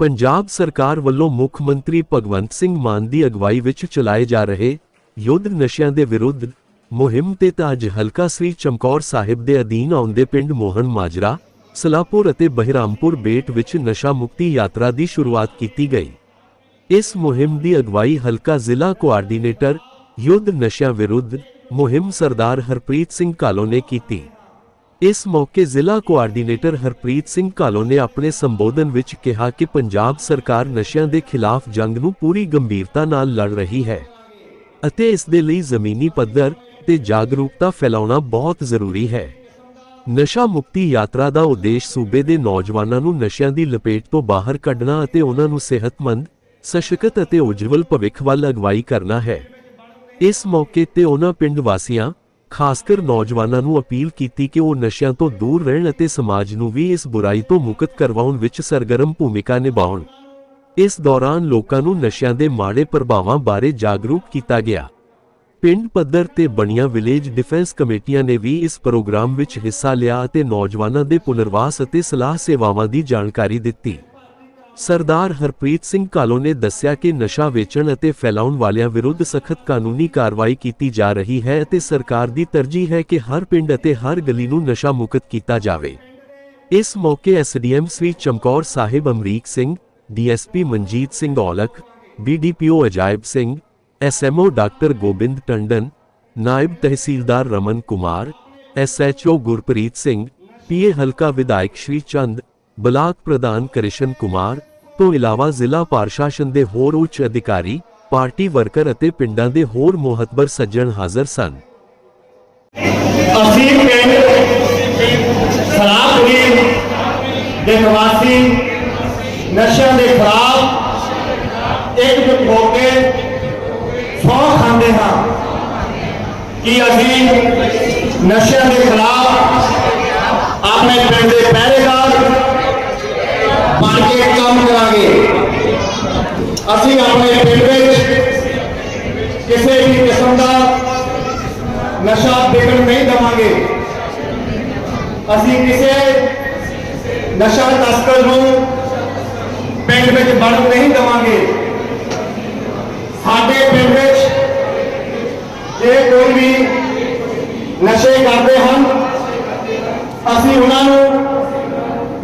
ਪੰਜਾਬ ਸਰਕਾਰ ਵੱਲੋਂ ਮੁੱਖ ਮੰਤਰੀ ਭਗਵੰਤ ਸਿੰਘ ਮਾਨ ਦੀ ਅਗਵਾਈ ਵਿੱਚ ਚਲਾਏ ਜਾ ਰਹੇ ਯੁੱਧ ਨਸ਼ਿਆਂ ਦੇ ਵਿਰੁੱਧ ਮੁਹਿੰਮ ਤੇ ਤਾਂ ਹਲਕਾ ਸ੍ਰੀ ਚਮਕੌਰ ਸਾਹਿਬ ਦੇ ਅਧੀਨ ਆਉਂਦੇ ਪਿੰਡ ਮੋਹਨ ਮਾਜਰਾ, ਸਲਾਪੁਰ ਅਤੇ ਬਹਿਰਾਮਪੁਰ ਬੇਟ ਵਿੱਚ ਨਸ਼ਾ ਮੁਕਤੀ ਯਾਤਰਾ ਦੀ ਸ਼ੁਰੂਆਤ ਕੀਤੀ ਗਈ। ਇਸ ਮੁਹਿੰਮ ਦੀ ਅਗਵਾਈ ਹਲਕਾ ਜ਼ਿਲ੍ਹਾ ਕੋਆਰਡੀਨੇਟਰ ਯੁੱਧ ਨਸ਼ਿਆਂ ਵਿਰੁੱਧ ਮੁਹਿੰਮ ਸਰਦਾਰ ਹਰਪ੍ਰੀਤ ਸਿੰਘ ਕਾਲੋ ਨੇ ਕੀਤੀ। ਇਸ ਮੌਕੇ ਜ਼ਿਲ੍ਹਾ ਕੋਆਰਡੀਨੇਟਰ ਹਰਪ੍ਰੀਤ ਸਿੰਘ ਕਾਲੋ ਨੇ ਆਪਣੇ ਸੰਬੋਧਨ ਵਿੱਚ ਕਿਹਾ ਕਿ ਪੰਜਾਬ ਸਰਕਾਰ ਨਸ਼ਿਆਂ ਦੇ ਖਿਲਾਫ ਜੰਗ ਨੂੰ ਪੂਰੀ ਗੰਭੀਰਤਾ ਨਾਲ ਲੜ ਰਹੀ ਹੈ ਅਤੇ ਇਸ ਦੇ ਲਈ ਜ਼ਮੀਨੀ ਪੱਧਰ ਤੇ ਜਾਗਰੂਕਤਾ ਫੈਲਾਉਣਾ ਬਹੁਤ ਜ਼ਰੂਰੀ ਹੈ। ਨਸ਼ਾ ਮੁਕਤੀ ਯਾਤਰਾ ਦਾ ਉਦੇਸ਼ ਸੂਬੇ ਦੇ ਨੌਜਵਾਨਾਂ ਨੂੰ ਨਸ਼ਿਆਂ ਦੀ ਲਪੇਟ ਤੋਂ ਬਾਹਰ ਕੱਢਣਾ ਅਤੇ ਉਹਨਾਂ ਨੂੰ ਸਿਹਤਮੰਦ, ਸਸ਼ਕਤ ਅਤੇ ਉਜਵਲ ਭਵਿੱਖ ਵੱਲ ਅਗਵਾਈ ਕਰਨਾ ਹੈ। ਇਸ ਮੌਕੇ ਤੇ ਉਹਨਾਂ ਪਿੰਡ ਵਾਸੀਆਂ ਖਾਸਕਰ ਨੌਜਵਾਨਾਂ ਨੂੰ ਅਪੀਲ ਕੀਤੀ ਕਿ ਉਹ ਨਸ਼ਿਆਂ ਤੋਂ ਦੂਰ ਰਹਿਣ ਅਤੇ ਸਮਾਜ ਨੂੰ ਵੀ ਇਸ ਬੁਰਾਈ ਤੋਂ ਮੁਕਤ ਕਰਵਾਉਣ ਵਿੱਚ ਸਰਗਰਮ ਭੂਮਿਕਾ ਨਿਭਾਉਣ। ਇਸ ਦੌਰਾਨ ਲੋਕਾਂ ਨੂੰ ਨਸ਼ਿਆਂ ਦੇ ਮਾੜੇ ਪ੍ਰਭਾਵਾਂ ਬਾਰੇ ਜਾਗਰੂਕ ਕੀਤਾ ਗਿਆ। ਪਿੰਡ ਪੱਧਰ ਤੇ ਬਣੀਆਂ ਵਿਲੇਜ ਡਿਫੈਂਸ ਕਮੇਟੀਆਂ ਨੇ ਵੀ ਇਸ ਪ੍ਰੋਗਰਾਮ ਵਿੱਚ ਹਿੱਸਾ ਲਿਆ ਅਤੇ ਨੌਜਵਾਨਾਂ ਦੇ ਪੁਨਰਵਾਸ ਅਤੇ ਸਲਾਹ ਸੇਵਾਵਾਂ ਦੀ ਜਾਣਕਾਰੀ ਦਿੱਤੀ। ਸਰਦਾਰ ਹਰਪ੍ਰੀਤ ਸਿੰਘ ਕਾਲੋ ਨੇ ਦੱਸਿਆ ਕਿ ਨਸ਼ਾ ਵੇਚਣ ਅਤੇ ਫੈਲਾਉਣ ਵਾਲਿਆਂ ਵਿਰੁੱਧ ਸਖਤ ਕਾਨੂੰਨੀ ਕਾਰਵਾਈ ਕੀਤੀ ਜਾ ਰਹੀ ਹੈ ਅਤੇ ਸਰਕਾਰ ਦੀ ਤਰਜੀਹ ਹੈ ਕਿ ਹਰ ਪਿੰਡ ਅਤੇ ਹਰ ਗਲੀ ਨੂੰ ਨਸ਼ਾ ਮੁਕਤ ਕੀਤਾ ਜਾਵੇ। ਇਸ ਮੌਕੇ SDM Shri Chamkaur Sahib Amrik Singh, DSP Manjit Singh Aulakh, BDPO Ajaib Singh, SMO doctor Gobind Tandon, ਨਾਇਬ ਤਹਿਸੀਲਦਾਰ ਰਮਨ ਕੁਮਾਰ, ਐਸਐਚਓ ਗੁਰਪ੍ਰੀਤ ਸਿੰਘ, ਪੀਏ ਹਲਕਾ ਵਿਧਾਇਕ ਸ਼੍ਰੀ ਚੰਦ ਬਲਾਕ ਪ੍ਰਧਾਨ ਕ੍ਰਿਸ਼ਨ ਕੁਮਾਰ ਤੋਂ ਇਲਾਵਾ ਜ਼ਿਲ੍ਹਾ ਪ੍ਰਸ਼ਾਸਨ ਦੇ ਹੋਰ ਉੱਚ ਅਧਿਕਾਰੀ, ਪਾਰਟੀ ਵਰਕਰ ਅਤੇ ਪਿੰਡਾਂ ਦੇ ਹੋਰ ਮੋਹਤਬਰ ਸੱਜਣ ਹਾਜ਼ਰ ਸਨ। ਅਸੀਂ ਪਿੰਡ ਸਲਾਪੁਰੀ ਦੇ ਨਿਵਾਸੀ ਨਸ਼ਿਆਂ ਦੇ ਖਿਲਾਫ ਇੱਕਜੁੱਟ ਹੋ ਕੇ ਸਹੁੰ ਖਾਂਦੇ ਹਾਂ ਕਿ ਅਸੀਂ ਨਸ਼ਿਆਂ ਦੇ ਖਿਲਾਫ ਆਪਣੇ ਪਿੰਡ ਦੇ ਪਹਿਰੇਦਾਰ ਬਣ ਕੇ ਕੰਮ ਕਰਾਂਗੇ ਅਸੀਂ ਆਪਣੇ ਪਿੰਡ ਵਿੱਚ ਕਿਸੇ ਵੀ ਕਿਸਮ ਦਾ ਨਸ਼ਾ ਵਿਕਣ ਨਹੀਂ ਦਵਾਂਗੇ। ਅਸੀਂ ਕਿਸੇ ਨਸ਼ਾ ਤਸਕਰ ਨੂੰ ਪਿੰਡ ਵਿੱਚ ਵੜਨ ਨਹੀਂ ਦਵਾਂਗੇ। ਸਾਡੇ ਪਿੰਡ ਵਿੱਚ ਜੇ ਕੋਈ ਵੀ ਨਸ਼ੇ ਕਰਦੇ ਹਨ, ਅਸੀਂ ਉਹਨਾਂ ਨੂੰ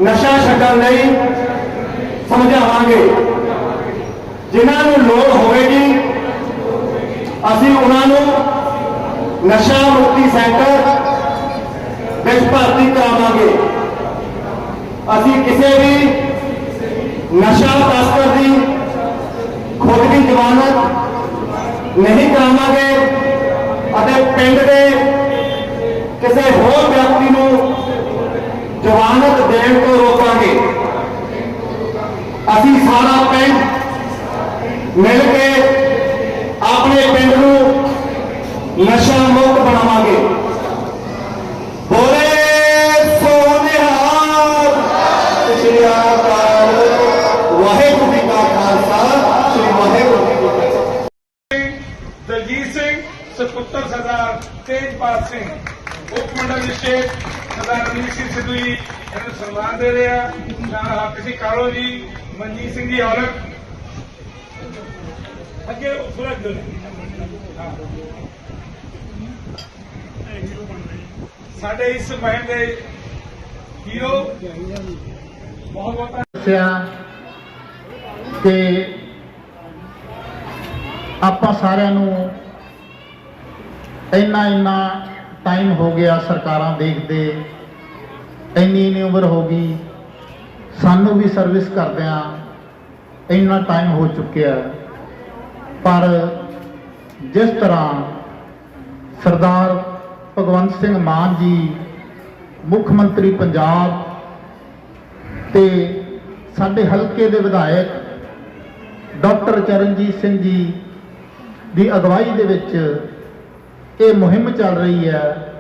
ਨਸ਼ਾ ਛੱਡਣ ਲਈ ਸਮਝਾਵਾਂਗੇ। ਜਿਨ੍ਹਾਂ ਨੂੰ ਲੋੜ ਹੋਵੇਗੀ, ਅਸੀਂ ਉਹਨਾਂ ਨੂੰ ਨਸ਼ਾ ਮੁਕਤੀ ਸੈਂਟਰ ਵਿੱਚ ਭਰਤੀ ਕਰਾਵਾਂਗੇ। ਅਸੀਂ ਕਿਸੇ ਵੀ ਨਸ਼ਾ ਤਸਕਰ ਦੀ ਖੁਦ ਦੀ ਜ਼ਮਾਨਤ ਨਹੀਂ ਕਰਾਵਾਂਗੇ ਅਤੇ ਪਿੰਡ ਦੇ ਕਿਸੇ ਹੋਰ ਵਿਅਕਤੀ ਨੂੰ ਜ਼ਮਾਨਤ ਦੇਣ ਤੋਂ ਰੋਕਾਂਗੇ। ਅਸੀਂ ਸਾਰਾ ਪਿੰਡ ਮਿਲ ਕੇ ਆਪਣੇ ਪਿੰਡ ਨੂੰ ਨਸ਼ਾ ਮੁਕਤ ਬਣਾਵਾਂਗੇ। ਬੋਲੇ ਸੋਨਿਹਾਰ ਸ੍ਰੀ ਅਕਾਲ ਵਾਹਿਗੁਰੂ ਜੀ ਕਾ ਖਾਲਸਾ, ਸ੍ਰੀ ਵਾਹਿਗੁਰੂ ਜੀ ਕੀ ਫਤਿਹ। ਦਲਜੀਤ ਸਿੰਘ, ਸੁਪੁੱਤਰ ਸਰਦਾਰ ਤੇਜਪਾਲ ਸਿੰਘ। ਉਪ ਮੰਡਲ ਵਿਸ਼ੇਸ਼ ਸਰਦਾਰ ਰਣਜੀਤ ਸਿੰਘ ਸਿੱਧੂ ਜੀ, ਇਹਨੂੰ ਸਨਮਾਨ ਦੇ ਰਿਹਾ ਆ ਨਾਲ ਹੱਕ ਸਿੰਘ ਕਾਲੋ ਜੀ, ਮਨਜੀਤ ਸਿੰਘ ਜੀ ਔਲਖ। ਅੱਗੇ ਸੁਰਜ ਦੋ ਸਾਡੇ ਇਸ ਮਹਿਮ ਦੇ ਹੀਰੋ ਬਹੁਤ ਬਹੁਤ ਦੱਸਿਆ ਕਿ ਆਪਾਂ ਸਾਰਿਆਂ ਨੂੰ ਇੰਨਾ ਇੰਨਾ ਟਾਈਮ ਹੋ ਗਿਆ ਸਰਕਾਰਾਂ ਦੇਖਦੇ, ਇੰਨੀ ਇੰਨੀ ਉਮਰ ਹੋ ਗਈ, ਸਾਨੂੰ ਵੀ ਸਰਵਿਸ ਕਰਦਿਆਂ ਇੰਨਾ ਟਾਈਮ ਹੋ ਚੁੱਕਿਆ। ਪਰ ਜਿਸ ਤਰ੍ਹਾਂ ਸਰਦਾਰ ਭਗਵੰਤ ਸਿੰਘ ਮਾਨ ਜੀ, ਮੁੱਖ ਮੰਤਰੀ ਪੰਜਾਬ ਤੇ ਸਾਡੇ ਹਲਕੇ ਦੇ ਵਿਧਾਇਕ ਡਾਕਟਰ ਚਰਨਜੀਤ ਸਿੰਘ ਜੀ ਦੀ ਅਗਵਾਈ ਦੇ ਵਿੱਚ ਇਹ ਮੁਹਿੰਮ ਚੱਲ ਰਹੀ ਹੈ।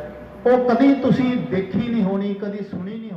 ਉਹ ਕਦੀ ਤੁਸੀਂ ਦੇਖੀ ਨਹੀਂ ਹੋਣੀ, ਕਦੀ ਸੁਣੀ